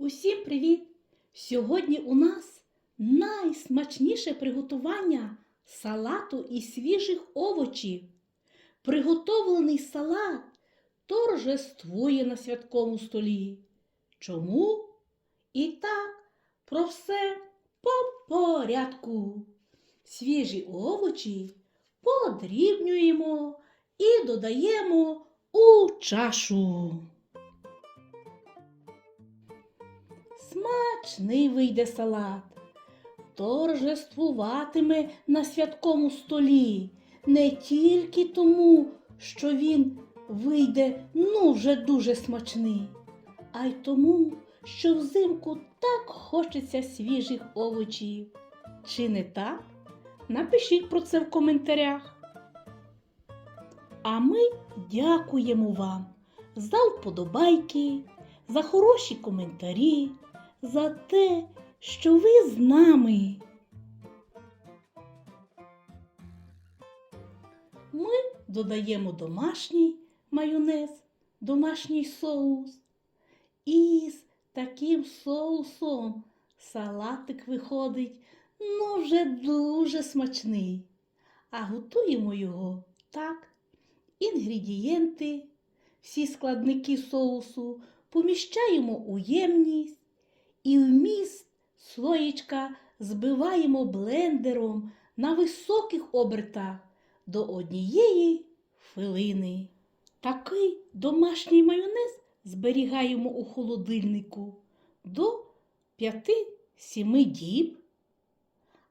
Усім привіт! Сьогодні у нас найсмачніше приготування салату із свіжих овочів. Приготовлений салат торжествує на святковому столі. Чому? І так, про все по порядку. Свіжі овочі подрібнюємо і додаємо у чашу. Смачний вийде салат. Торжествуватиме на святковому столі не тільки тому, що він вийде ну вже дуже смачний, а й тому, що взимку так хочеться свіжих овочів. Чи не так? Напишіть про це в коментарях. А ми дякуємо вам за вподобайки, за хороші коментарі, за те, що ви з нами. Ми додаємо домашній майонез, домашній соус. І з таким соусом салатик виходить ну вже дуже смачний. А готуємо його так. Інгредієнти, всі складники соусу поміщаємо у ємність і вміст слоєчка збиваємо блендером на високих обертах до однієї хвилини. Такий домашній майонез зберігаємо у холодильнику до 5-7 діб,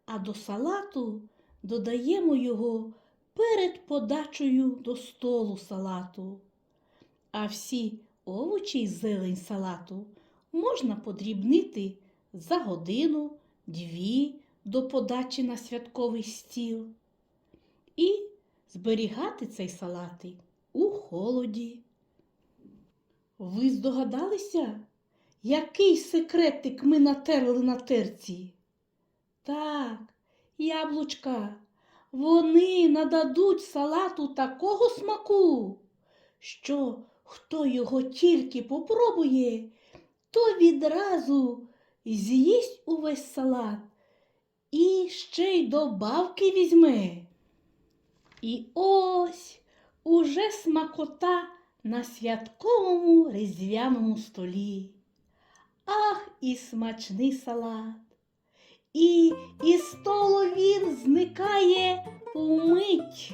а до салату додаємо його перед подачею до столу салату. А всі овочі й зелень салату можна подрібнити за годину, дві до подачі на святковий стіл. І зберігати цей салатик у холоді. Ви здогадалися, який секретик ми натерли на терці? Так, яблучка, вони нададуть салату такого смаку, що хто його тільки попробує, то відразу з'їсть увесь салат і ще й добавки візьме. І ось уже смакота на святковому різдвяному столі. Ах, і смачний салат! І із столу він зникає умить.